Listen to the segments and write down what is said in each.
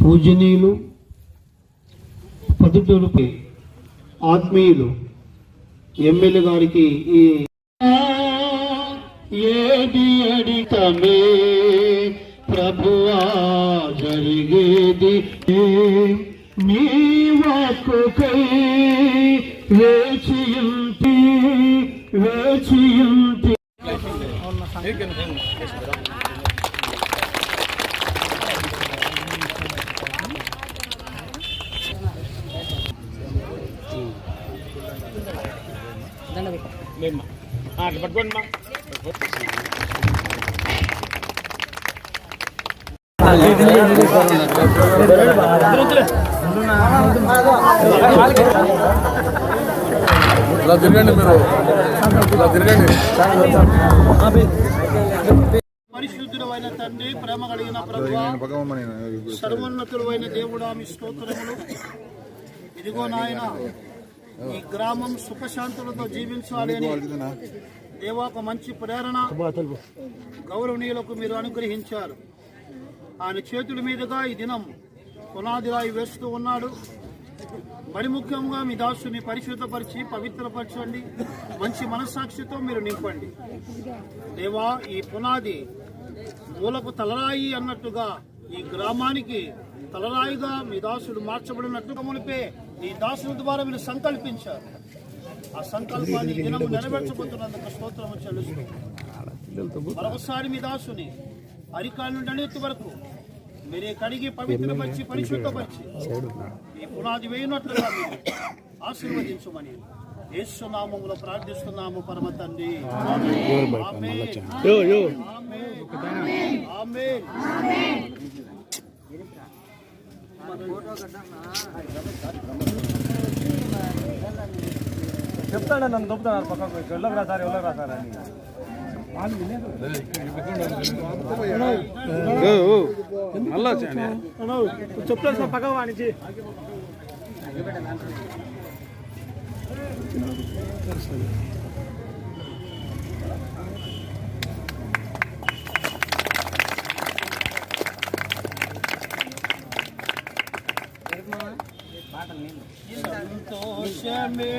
పూజనీయులు పదుటూరుపై ఆత్మీయులు ఎమ్మెల్యే గారికి ఈ ఏది అడితమే ప్రభువా జరిగేది. నీ వాక్కుకై వేచియుంటి వేచియుంటి. ఇలా తిరగండి మీరు ఇలా తిరగండి పరిశుద్ధుడు అయిన తండ్రి ప్రేమ కలిగిన ప్రభు సర్వోన్నతుడు అయిన దేవుడా మీ స్తోత్రములు. ఇదిగో నాయన ఈ గ్రామం సుఖశాంతులతో జీవించాలి అని దేవా ఒక మంచి ప్రేరణ గౌరవనీయులకు మీరు అనుగ్రహించారు. ఆయన చేతుల మీదుగా ఈ దినం పునాది రాయి వేస్తూ ఉన్నాడు. మరి ముఖ్యంగా మీ దాసుని పరిశుద్ధపరిచి పవిత్రపరచండి. మంచి మనస్సాక్షితో మీరు నింపండి. దేవా ఈ పునాది మూలకు తలరాయి అన్నట్టుగా ఈ గ్రామానికి తలరాయిగా మీ దాసుడు మార్చబడినట్టుగా మునిపే ఈ దాసుని ద్వారా మీరు సంకల్పించారు. ఆ సంకల్పాన్ని దినము దినం నెరవేర్చబోతున్నందుకు స్తోత్రము చెల్లిస్తూ మరొకసారి మీ దాసుని అరికాల నుండి అణెత్తి వరకు మీరే కడిగి పవిత్రపరిచి పరిశుద్ధపరిచి ఈ పునాది వేయనట్లుగా మీరు ఆశీర్వదించమని యేసునామములో ప్రార్థిస్తున్నాము పరమ తండ్రి. ఫోటో కట్టమ్మా చెప్తాడు? నన్ను దొప్పుతున్నారు పక్కకు. ఎవరికి రాసారు ఎవరికి రాసారు అని. చెప్తాడు చేయండి చెప్తాను సార్ పక్కకు వాణించి సంతోషమే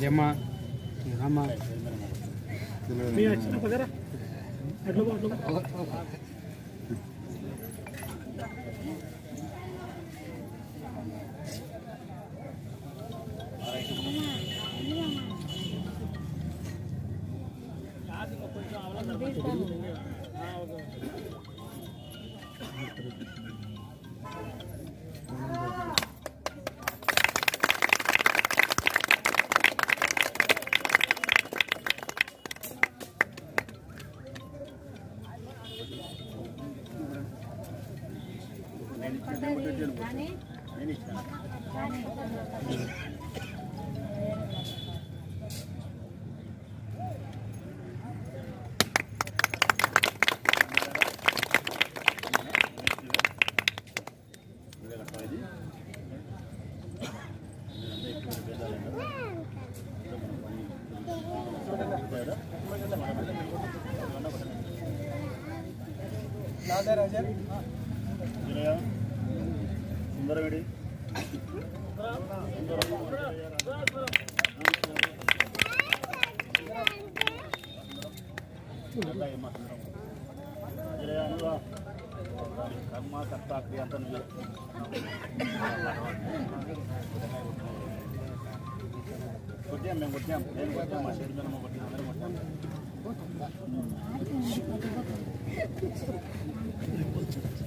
అదేమ్మా అమ్మా సుందరవిడి కర్మ కర్త క్రియ అంతా నువ్వే కొట్టాం మేము కొట్టాం నేను కొట్టాం మా షెడ్ మేము కొట్టాం అందరం కొట్టాం বলছেন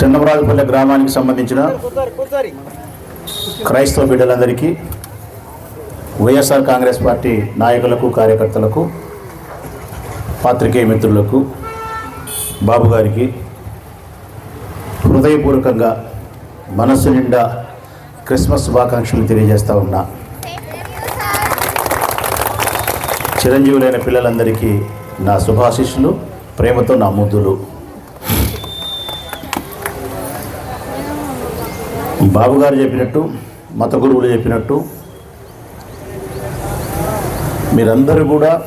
చిన్నమరాజుపల్లె గ్రామానికి సంబంధించిన క్రైస్తవ బిడ్డలందరికీ వైఎస్ఆర్ కాంగ్రెస్ పార్టీ నాయకులకు కార్యకర్తలకు పాత్రికేయ మిత్రులకు బాబు గారికి హృదయపూర్వకంగా మనస్సు నిండా క్రిస్మస్ శుభాకాంక్షలు తెలియజేస్తా ఉన్నా. చిరంజీవులైన పిల్లలందరికీ నా శుభాశిష్యులు ప్రేమతో నా ముద్దులు. బాబుగారు చెప్పినట్టు మత గురువులు చెప్పినట్టు మీరందరూ కూడా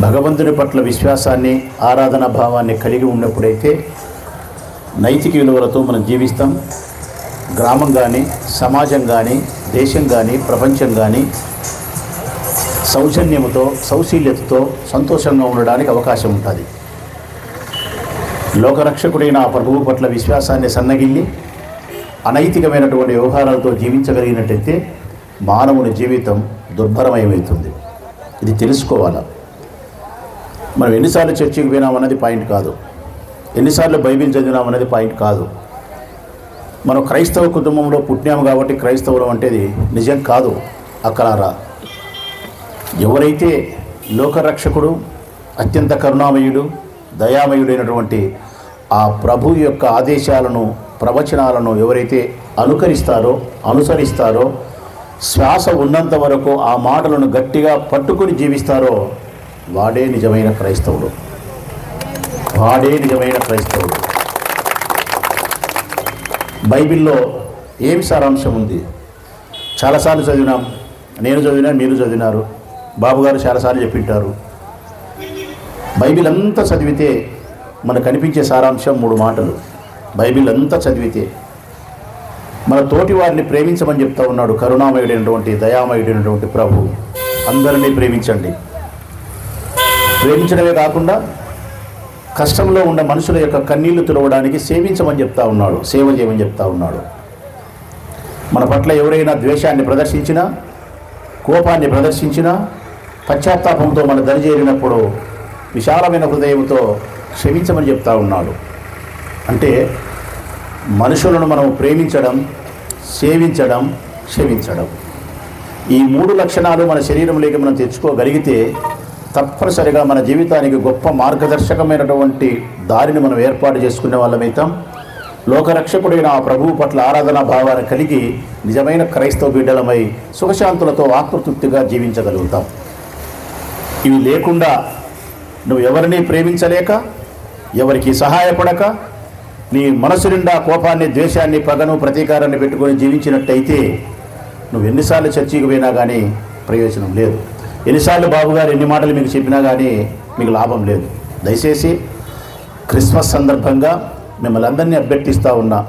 భగవంతుని పట్ల విశ్వాసాన్ని ఆరాధనా భావాన్ని కలిగి ఉన్నప్పుడైతే నైతిక విలువలతో మనం జీవిస్తాం. గ్రామం కానీ సమాజం కానీ దేశం కానీ ప్రపంచం కానీ సౌజన్యముతో సౌశీల్యతతో సంతోషంగా ఉండడానికి అవకాశం ఉంటుంది. లోకరక్షకుడైన ఆ ప్రభువు పట్ల విశ్వాసాన్ని సన్నగిల్లి అనైతికమైనటువంటి వ్యవహారాలతో జీవించగలిగినట్టయితే మానవుని జీవితం దుర్భరమయమవుతుంది. ఇది తెలుసుకోవాలా. మనం ఎన్నిసార్లు చర్చికి పోయినామన్నది పాయింట్ కాదు. ఎన్నిసార్లు బైబిల్ చదివినామన్నది పాయింట్ కాదు. మనం క్రైస్తవ కుటుంబంలో పుట్టినాము కాబట్టి క్రైస్తవులం అంటేది నిజం కాదు అక్కలారా. ఎవరైతే లోకరక్షకుడు అత్యంత కరుణామయుడు దయామయుడైనటువంటి ఆ ప్రభు యొక్క ఆదేశాలను ప్రవచనాలను ఎవరైతే అనుకరిస్తారో అనుసరిస్తారో శ్వాస ఉన్నంత వరకు ఆ మాటలను గట్టిగా పట్టుకుని జీవిస్తారో వాడే నిజమైన క్రైస్తవుడు. వాడే నిజమైన క్రైస్తవుడు. బైబిల్లో ఏం సారాంశం ఉంది? చాలాసార్లు చదివినాం. నేను చదివినా మీరు చదివినారు. బాబుగారు చాలాసార్లు చెప్పింటారు. బైబిల్ అంతా చదివితే మనకు కనిపించే సారాంశం మూడు మాటలు. బైబిల్ అంతా చదివితే మన తోటి వారిని ప్రేమించమని చెప్తా ఉన్నాడు కరుణామయుడైనటువంటి దయామయుడైనటువంటి ప్రభు. అందరినీ ప్రేమించండి. ప్రేమించడమే కాకుండా కష్టంలో ఉన్న మనుషుల యొక్క కన్నీళ్ళు తుడవడానికి సేవించమని చెప్తా ఉన్నాడు సేవ చేయమని చెప్తా ఉన్నాడు. మన పట్ల ఎవరైనా ద్వేషాన్ని ప్రదర్శించినా కోపాన్ని ప్రదర్శించినా పశ్చాత్తాపంతో మన దరిచేరినప్పుడు విశాలమైన హృదయంతో క్షమించమని చెప్తా ఉన్నాడు. అంటే మనుషులను మనం ప్రేమించడం సేవించడం క్షమించడం. ఈ మూడు లక్షణాలు మన శరీరంలోకి మనం తెచ్చుకోగలిగితే తప్పనిసరిగా మన జీవితానికి గొప్ప మార్గదర్శకమైనటువంటి దారిని మనం ఏర్పాటు చేసుకునే వాళ్ళమైతాం లోకరక్షకుడైన ఆ ప్రభువు పట్ల ఆరాధనా భావాన్ని కలిగి నిజమైన క్రైస్తవ బిడ్డలమై సుఖశాంతులతో ఆత్మతృప్తిగా జీవించగలుగుతాం. ఇవి లేకుండా నువ్వు ఎవరిని ప్రేమించలేక ఎవరికి సహాయపడక నీ మనసు నిండా కోపాన్ని ద్వేషాన్ని పగను ప్రతీకారాన్ని పెట్టుకొని జీవించినట్టయితే నువ్వు ఎన్నిసార్లు చర్చికి పోయినా కానీ ప్రయోజనం లేదు. ఎన్నిసార్లు బాబుగారు ఎన్ని మాటలు మీకు చెప్పినా కానీ మీకు లాభం లేదు. దయచేసి క్రిస్మస్ సందర్భంగా మిమ్మల్ని అందరినీ అభ్యర్థిస్తూ ఉన్నా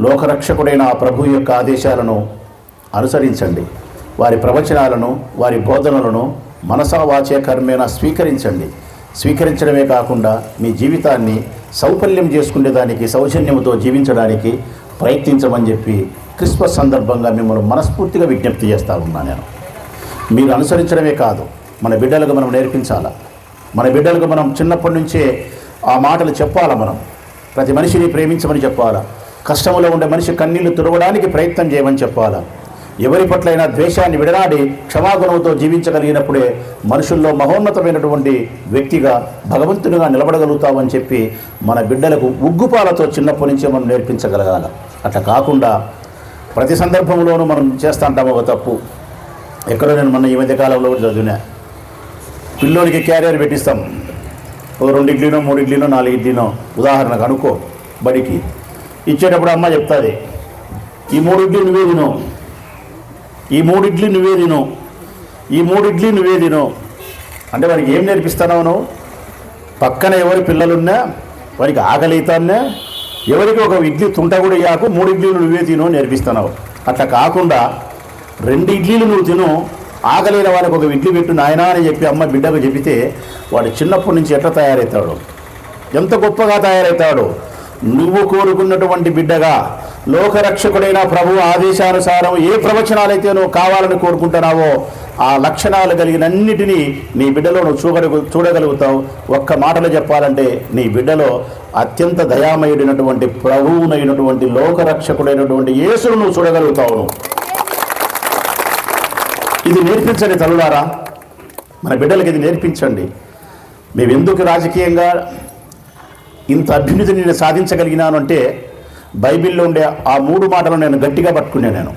లోకరక్షకుడైన ఆ ప్రభు యొక్క ఆదేశాలను అనుసరించండి. వారి ప్రవచనాలను వారి బోధనలను మనసా వాచే కర్మేణ స్వీకరించండి. స్వీకరించడమే కాకుండా మీ జీవితాన్ని సౌకల్యం చేసుకునేదానికి సౌజన్యంతో జీవించడానికి ప్రయత్నించమని చెప్పి క్రిస్మస్ సందర్భంగా మిమ్మల్ని మనస్ఫూర్తిగా విజ్ఞప్తి చేస్తూ ఉన్నా నేను. మీరు అనుసరించడమే కాదు మన బిడ్డలకు మనం నేర్పించాలా? మన బిడ్డలకు మనం చిన్నప్పటి నుంచే ఆ మాటలు చెప్పాలా మనం? ప్రతి మనిషిని ప్రేమించమని చెప్పాలా? కష్టంలో ఉండే మనిషి కన్నీళ్ళు తుడవడానికి ప్రయత్నం చేయమని చెప్పాలా? ఎవరి పట్లైనా ద్వేషాన్ని విడనాడి క్షమాగుణంతో జీవించగలిగినప్పుడే మనుషుల్లో మహోన్నతమైనటువంటి వ్యక్తిగా భగవంతునిగా నిలబడగలుగుతామని చెప్పి మన బిడ్డలకు ఉగ్గుపాలతో చిన్నప్పటి నుంచే మనం నేర్పించగలగాల. అట్లా కాకుండా ప్రతి సందర్భంలోనూ మనం చేస్తా ఉంటాం ఒక తప్పు. ఎక్కడో నేను మొన్న ఈ మధ్య కాలంలో కూడా చదివినా. పిల్లోడికి క్యారియర్ పెట్టిస్తాం. ఓ రెండు ఇడ్లీనో మూడు ఇడ్లీనో నాలుగు ఇడ్లీనో. ఉదాహరణకు అనుకో బడికి. ఇచ్చేటప్పుడు అమ్మ చెప్తుంది ఈ మూడు ఇడ్లీ నువ్వే తిను. ఈ మూడు ఇడ్లీ నువ్వే తిను. ఈ మూడిడ్లీ నువ్వే తిను. అంటే వారికి ఏం నేర్పిస్తున్నావు నువ్వు? పక్కన ఎవరి పిల్లలున్నా వారికి ఆకలితాన్నా ఎవరికి ఒక ఇడ్లీ తుంట కూడా ఇయ్యాకు మూడు ఇడ్లీలు నువ్వే తిను నేర్పిస్తున్నావు. అట్లా కాకుండా రెండు ఇడ్లీలు నువ్వు తిను ఆకలేని వాళ్ళకి ఒక ఇడ్లీ పెట్టు నాయనా అని చెప్పి అమ్మ బిడ్డకు చెబితే వాడు చిన్నప్పటి నుంచి ఎట్లా తయారవుతాడు ఎంత గొప్పగా తయారవుతాడు నువ్వు కోరుకున్నటువంటి బిడ్డగా లోకరక్షకుడైన ప్రభు ఆదేశానుసారం ఏ ప్రవచనాలైతే నువ్వు కావాలని కోరుకుంటున్నావో ఆ లక్షణాలు కలిగినన్నిటినీ నీ బిడ్డలో నువ్వు చూడగలుగు చూడగలుగుతావు ఒక్క మాటలో చెప్పాలంటే నీ బిడ్డలో అత్యంత దయామయుడైనటువంటి ప్రభువునైనటువంటి లోకరక్షకుడైనటువంటి యేసును నువ్వు చూడగలుగుతావు నువ్వు ఇది నేర్పించండి తల్లులారా. మన బిడ్డలకి ఇది నేర్పించండి. మేము ఎందుకు రాజకీయంగా ఇంత అభ్యున్నతిని నేను సాధించగలిగినాను అంటే బైబిల్లో ఉండే ఆ మూడు మాటలు నేను గట్టిగా పట్టుకునే నేను.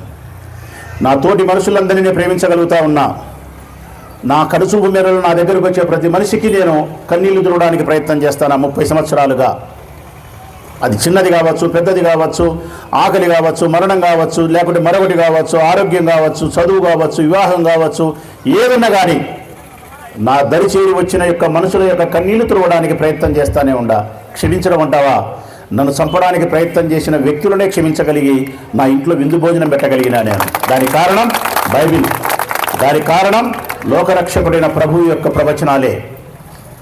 నా తోటి మనుషులందరినీ నేను ప్రేమించగలుగుతా ఉన్నా. నా కడుచూపు మేరలు నా దగ్గరకు వచ్చే ప్రతి మనిషికి నేను కన్నీళ్ళు తుడడానికి ప్రయత్నం చేస్తాను ముప్పై సంవత్సరాలుగా. అది చిన్నది కావచ్చు పెద్దది కావచ్చు ఆకలి కావచ్చు మరణం కావచ్చు లేకుంటే మరొకటి కావచ్చు ఆరోగ్యం కావచ్చు చదువు కావచ్చు వివాహం కావచ్చు ఏదన్నా కానీ నా దరి చేరి వచ్చిన యొక్క మనుషుల యొక్క కన్నీళ్ళు తుడవడానికి ప్రయత్నం చేస్తానే ఉండా. క్షమించడం అంటావా? నన్ను చంపడానికి ప్రయత్నం చేసిన వ్యక్తులనే క్షమించగలిగి నా ఇంట్లో విందు భోజనం పెట్టగలిగినా నేను. దానికి కారణం బైబిల్. దానికి కారణం లోకరక్షకుడైన ప్రభువు యొక్క ప్రవచనాలే.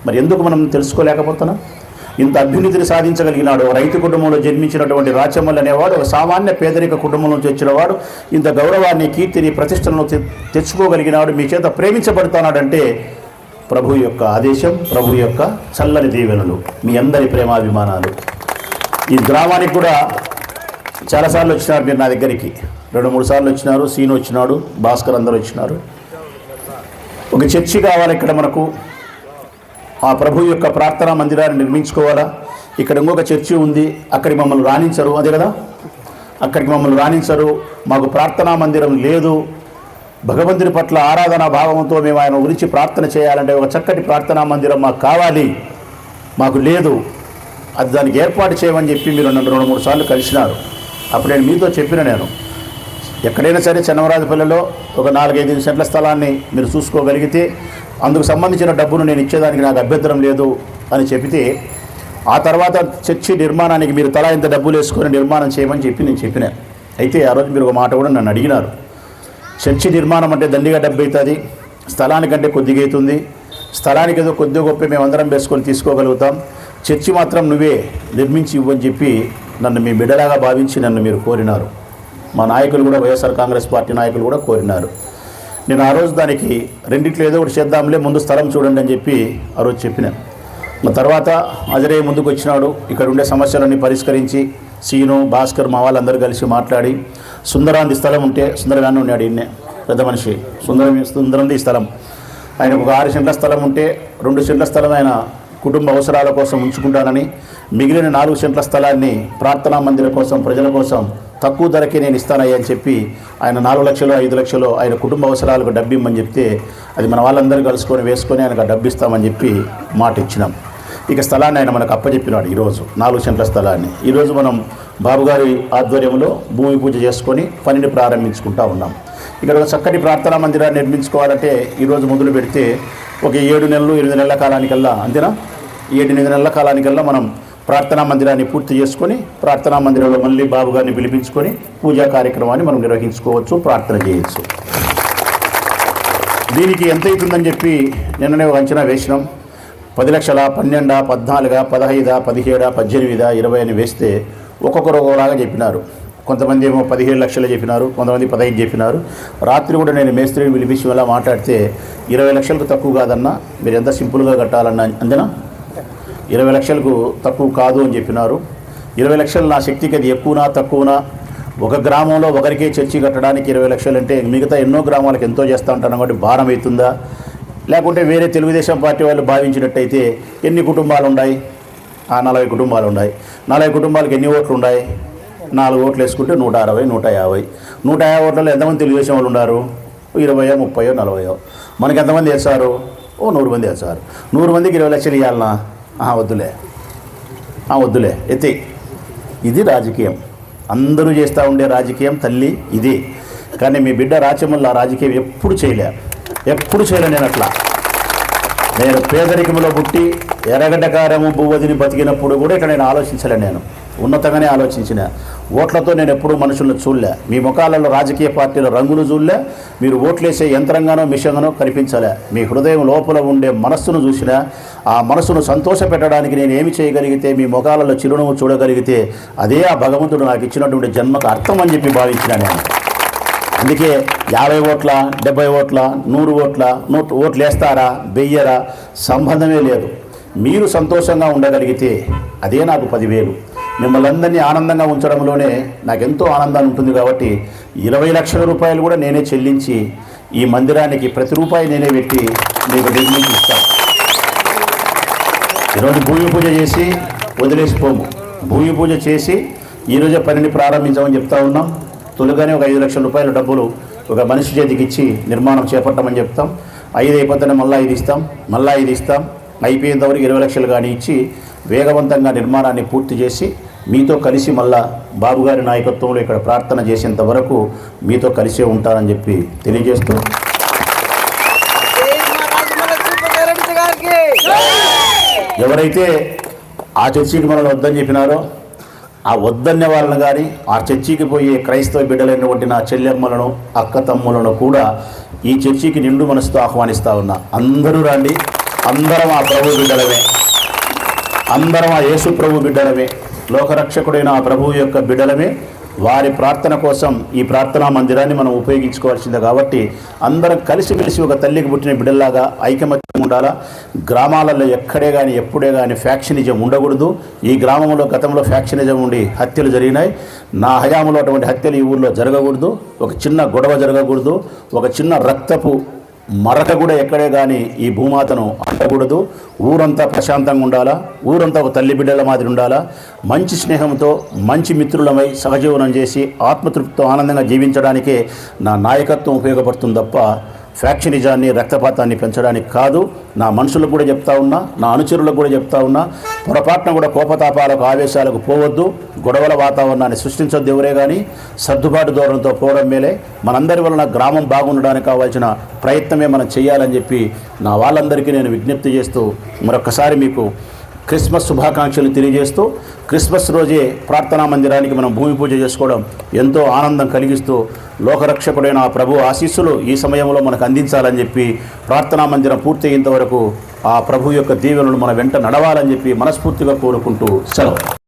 మరి ఎందుకు మనం తెలుసుకోలేకపోతున్నాం? ఇంత అభ్యున్నతిని సాధించగలిగినాడు. రైతు కుటుంబంలో జన్మించినటువంటి రాచమ్మల్ అనేవాడు ఒక సామాన్య పేదరిక కుటుంబం నుంచి వచ్చినవాడు ఇంత గౌరవాన్ని కీర్తిని ప్రతిష్టలను తె- తెచ్చుకోగలిగినాడు. మీ చేత ప్రేమించబడుతున్నాడంటే ప్రభు యొక్క ఆదేశం ప్రభు యొక్క చల్లని దీవెనలు మీ అందరి ప్రేమాభిమానాలు. ఈ గ్రామానికి కూడా చాలాసార్లు వచ్చినారు మీరు నా దగ్గరికి. రెండు మూడు సార్లు వచ్చినారు సీను వచ్చినాడు భాస్కర్ అందరూ వచ్చినారు. ఒక చర్చి కావాలి ఇక్కడ మనకు. ఆ ప్రభు యొక్క ప్రార్థనా మందిరాన్ని నిర్మించుకోవాలా? ఇక్కడ ఇంకొక చర్చి ఉంది అక్కడికి మమ్మల్ని రాణించరు అదే కదా? అక్కడికి మమ్మల్ని రాణించరు మాకు ప్రార్థనా మందిరం లేదు భగవంతుని పట్ల ఆరాధనా భావంతో మేము ఆయన గురించి ప్రార్థన చేయాలంటే ఒక చక్కటి ప్రార్థనా మందిరం మాకు కావాలి. మాకు లేదు. అది దానికి ఏర్పాటు చేయమని చెప్పి మీరు నన్ను రెండు మూడు సార్లు కలిసినారు. అప్పుడు నేను మీతో చెప్పిన నేను ఎక్కడైనా సరే చెన్నమరాజపల్లిలో ఒక నాలుగైదు సెంట్ల స్థలాన్ని మీరు చూసుకోగలిగితే అందుకు సంబంధించిన డబ్బును నేను ఇచ్చేదానికి నాకు అభ్యంతరం లేదు అని చెబితే ఆ తర్వాత చర్చి నిర్మాణానికి మీరు తలా ఇంత డబ్బులు వేసుకొని నిర్మాణం చేయమని చెప్పి నేను చెప్పిన. అయితే ఆ రోజు మీరు ఒక మాట కూడా నన్ను అడిగినారు. చర్చి నిర్మాణం అంటే దండిగా డబ్బు అవుతుంది స్థలానికంటే కొద్దిగా అవుతుంది స్థలానికి ఏదో కొద్దిగా గొప్ప మేమందరం వేసుకొని తీసుకోగలుగుతాం. చర్చి మాత్రం నువ్వే నిర్మించి ఇవ్వని చెప్పి నన్ను మీ బిడ్డలాగా భావించి నన్ను మీరు కోరినారు. మా నాయకులు కూడా వైఎస్ఆర్ కాంగ్రెస్ పార్టీ నాయకులు కూడా కోరినారు. నేను ఆ రోజు దానికి రెండిట్లో ఏదో ఒకటి చేద్దాంలే ముందు స్థలం చూడండి అని చెప్పి ఆ రోజు చెప్పినాను తర్వాత అజరే ముందుకు వచ్చినాడు. ఇక్కడ ఉండే సమస్యలన్నీ పరిష్కరించి సీను భాస్కర్ మా వాళ్ళందరూ కలిసి మాట్లాడి సుందరాంది స్థలం ఉంటే సుందరగానే ఉన్నాడు ఈయనే పెద్ద మనిషి. సుందరం సుందరంది స్థలం. ఆయన ఒక ఆరు సెంట్ల స్థలం ఉంటే రెండు సెంట్ల స్థలం ఆయన కుటుంబ అవసరాల కోసం ఉంచుకుంటానని మిగిలిన నాలుగు సెంట్ల స్థలాన్ని ప్రార్థనా మందిర కోసం ప్రజల కోసం తక్కువ ధరకే నేను ఇస్తానయ్యా అని చెప్పి ఆయన నాలుగు లక్షలు ఐదు లక్షలు ఆయన కుటుంబ అవసరాలకు డబ్బు ఇమ్మని చెప్తే అది మన వాళ్ళందరూ కలుసుకొని వేసుకొని ఆయనకు ఆ డబ్బు ఇస్తామని చెప్పి మాట ఇచ్చినాం ఇక స్థలాన్ని ఆయన మనకు అప్పచెప్పినాడు ఈరోజు. నాలుగు సెంట్ల స్థలాన్ని. ఈరోజు మనం బాబుగారి ఆధ్వర్యంలో భూమి పూజ చేసుకొని పనిని ప్రారంభించుకుంటా ఉన్నాం. ఇక్కడ ఒక చక్కటి ప్రార్థనా మందిరాన్ని నిర్మించుకోవాలంటే ఈరోజు మొదలు పెడితే ఒక ఏడు నెలలు ఎనిమిది నెలల కాలానికల్లా అంతేనా? ఏడు ఎనిమిది నెలల కాలానికల్లా మనం ప్రార్థనా మందిరాన్ని పూర్తి చేసుకొని ప్రార్థనా మందిరంలో మళ్ళీ బాబు గారిని పిలిపించుకొని పూజా కార్యక్రమాన్ని మనం నిర్వహించుకోవచ్చు ప్రార్థన చేయొచ్చు. దీనికి ఎంత అవుతుందని చెప్పి నిన్ననే ఒక అంచనా వేసినాం. పది లక్షల పన్నెండా పద్నాలుగా పదహైదా పదిహేడా పద్దెనిమిదా ఇరవై అని వేస్తే ఒక్కొక్కరు ఒక్కొక్కలాగా చెప్పినారు. కొంతమంది ఏమో పదిహేడు లక్షలు చెప్పినారు కొంతమంది పదహైదు చెప్పినారు. రాత్రి కూడా నేను మేస్త్రిని పిలిపించి వల్ల మాట్లాడితే ఇరవై లక్షలకు తక్కువ కాదన్నా మీరు ఎంత సింపుల్గా కట్టాలన్నా అంతేనా? ఇరవై లక్షలకు తక్కువ కాదు అని చెప్పినారు. ఇరవై లక్షలు నా శక్తికి అది ఎక్కువనా తక్కువనా? ఒక గ్రామంలో ఒకరికే చర్చి కట్టడానికి ఇరవై లక్షలు అంటే మిగతా ఎన్నో గ్రామాలకు ఎంతో చేస్తూ ఉంటాను కాబట్టి భారం అవుతుందా? లేకుంటే వేరే తెలుగుదేశం పార్టీ వాళ్ళు భావించినట్టయితే ఎన్ని కుటుంబాలు ఉన్నాయి ఆ నలభై కుటుంబాలు ఉన్నాయి నలభై కుటుంబాలకు ఎన్ని ఓట్లు ఉన్నాయి నాలుగు ఓట్లు వేసుకుంటే నూట అరవై నూట యాభై. నూట యాభై ఓట్లలో ఎంతమంది తెలుగుదేశం వాళ్ళు ఉన్నారు? ఇరవయో ముప్పయో నలభయో. మనకి ఎంతమంది వేస్తారు ఓ నూరు మంది వేస్తారు నూరు మందికి ఇరవై లక్షలు ఇవ్వాలనా వద్దులే. వద్దులే. ఎత్తి. ఇది రాజకీయం. అందరూ చేస్తూ ఉండే రాజకీయం తల్లి ఇది. కానీ మీ బిడ్డ రాచమల్ల ఆ రాజకీయం ఎప్పుడు చేయలే. ఎప్పుడు చేయలేను నేను అట్లా. నేను పేదరికంలో పుట్టి ఎర్రగడ్డకారము బువ్వదిని బతికినప్పుడు కూడా ఇక్కడ నేను ఆలోచించలే నేను. ఉన్నతంగానే ఆలోచించిన. ఓట్లతో నేను ఎప్పుడూ మనుషులను చూడలే. మీ ముఖాలలో రాజకీయ పార్టీల రంగులు చూడలే. మీరు ఓట్లేసే యంత్రంగానో మిషంగానో కనిపించలే. మీ హృదయం లోపల ఉండే మనస్సును చూసినా ఆ మనసును సంతోషపెట్టడానికి నేను ఏమి చేయగలిగితే మీ ముఖాలలో చిరునవ్వు చూడగలిగితే అదే ఆ భగవంతుడు నాకు ఇచ్చినటువంటి జన్మకు అర్థం అని చెప్పి భావించిన నేను. అందుకే యాభై ఓట్ల డెబ్బై ఓట్ల నూరు ఓట్ల నూట ఓట్లు వేస్తారా వెయ్యరా సంబంధమే లేదు. మీరు సంతోషంగా ఉండగలిగితే అదే నాకు పదివేలు. మిమ్మల్ని అందరినీ ఆనందంగా ఉంచడంలోనే నాకు ఎంతో ఆనందాన్ని ఉంటుంది కాబట్టి ఇరవై లక్షల రూపాయలు కూడా నేనే చెల్లించి ఈ మందిరానికి ప్రతి రూపాయి నేనే పెట్టి మీకు నిర్మించి ఇస్తాను. ఈరోజు భూమి పూజ చేసి వదిలేసిపోము. భూమి పూజ చేసి ఈరోజే పనిని ప్రారంభించామని చెప్తా ఉన్నాం. తొలుగానే ఒక ఐదు లక్షల రూపాయల డబ్బులు ఒక మనిషి చేతికి ఇచ్చి నిర్మాణం చేపట్టమని చెప్తాం. ఐదు అయిపోతేనే మళ్ళీ ఐదు ఇస్తాం. మళ్ళీ ఐదు ఇస్తాం. అయిపోయేంత వరకు ఇరవై లక్షలు కానీ ఇచ్చి వేగవంతంగా నిర్మాణాన్ని పూర్తి చేసి మీతో కలిసి మళ్ళా బాబుగారి నాయకత్వంలో ఇక్కడ ప్రార్థన చేసేంత వరకు మీతో కలిసే ఉంటారని చెప్పి తెలియజేస్తూ ఎవరైతే ఆ చర్చికి మనల్ని వద్దని చెప్పినారో ఆ వద్దన్న వాళ్ళను కానీ ఆ చర్చికి పోయే క్రైస్తవ బిడ్డలైనటువంటి నా చెల్లెమ్మలను అక్క తమ్ములను కూడా ఈ చర్చికి నిండు మనసుతో ఆహ్వానిస్తూ ఉన్నా. అందరూ రండి. అందరం ఆ ప్రభు బిడ్డలమే. అందరం ఆ యేసు ప్రభు బిడ్డలమే. లోకరక్షకుడైన ఆ ప్రభువు యొక్క బిడ్డలమే. వారి ప్రార్థన కోసం ఈ ప్రార్థనా మందిరాన్ని మనం ఉపయోగించుకోవాల్సిందే కాబట్టి అందరం కలిసిమెలిసి ఒక తల్లికి పుట్టిన బిడ్డల్లాగా ఐకమత్యం ఉండాలా? గ్రామాలలో ఎక్కడే కానీ ఎప్పుడే కానీ ఫ్యాక్షనిజం ఉండకూడదు. ఈ గ్రామంలో గతంలో ఫ్యాక్షనిజం ఉండి హత్యలు జరిగినాయి. నా హయాంలో అటువంటి హత్యలు ఈ ఊళ్ళో జరగకూడదు. ఒక చిన్న గొడవ జరగకూడదు. ఒక చిన్న రక్తపు మరక కూడా ఎక్కడే కానీ ఈ భూమాతను ఉండకూడదు ఊరంతా ప్రశాంతంగా ఉండాలా? ఊరంతా ఒక తల్లి బిడ్డల మాదిరి ఉండాలా? మంచి స్నేహంతో మంచి మిత్రులమై సహజీవనం చేసి ఆత్మతృప్తితో ఆనందంగా జీవించడానికే నా నాయకత్వం ఉపయోగపడుతుంది తప్ప ఫ్యాక్షనిజాన్ని రక్తపాతాన్ని పెంచడానికి కాదు. నా మనుషులకు కూడా చెప్తా ఉన్నా నా అనుచరులకు కూడా చెప్తా ఉన్నా పొరపాటున కూడా కోపతాపాలకు ఆవేశాలకు పోవద్దు. గొడవల వాతావరణాన్ని సృష్టించొద్దు ఎవరే కానీ సర్దుబాటు ధోరణితో పోవడం మేలే. మనందరి వలన గ్రామం బాగుండడానికి కావాల్సిన ప్రయత్నమే మనం చేయాలని చెప్పి నా వాళ్ళందరికీ నేను విజ్ఞప్తి చేస్తూ మరొకసారి మీకు క్రిస్మస్ శుభాకాంక్షలు తెలియజేస్తూ క్రిస్మస్ రోజే ప్రార్థనా మందిరానికి మనం భూమి పూజ చేసుకోవడం ఎంతో ఆనందం కలిగిస్తూ లోకరక్షకుడైన ఆ ప్రభు ఆశీస్సులు ఈ సమయంలో మనకు అందించాలని చెప్పి ప్రార్థనా మందిరం పూర్తయ్యేంత వరకు ఆ ప్రభు యొక్క దీవెనలు మన వెంట నడవాలని చెప్పి మనస్ఫూర్తిగా కోరుకుంటూ సెలవు.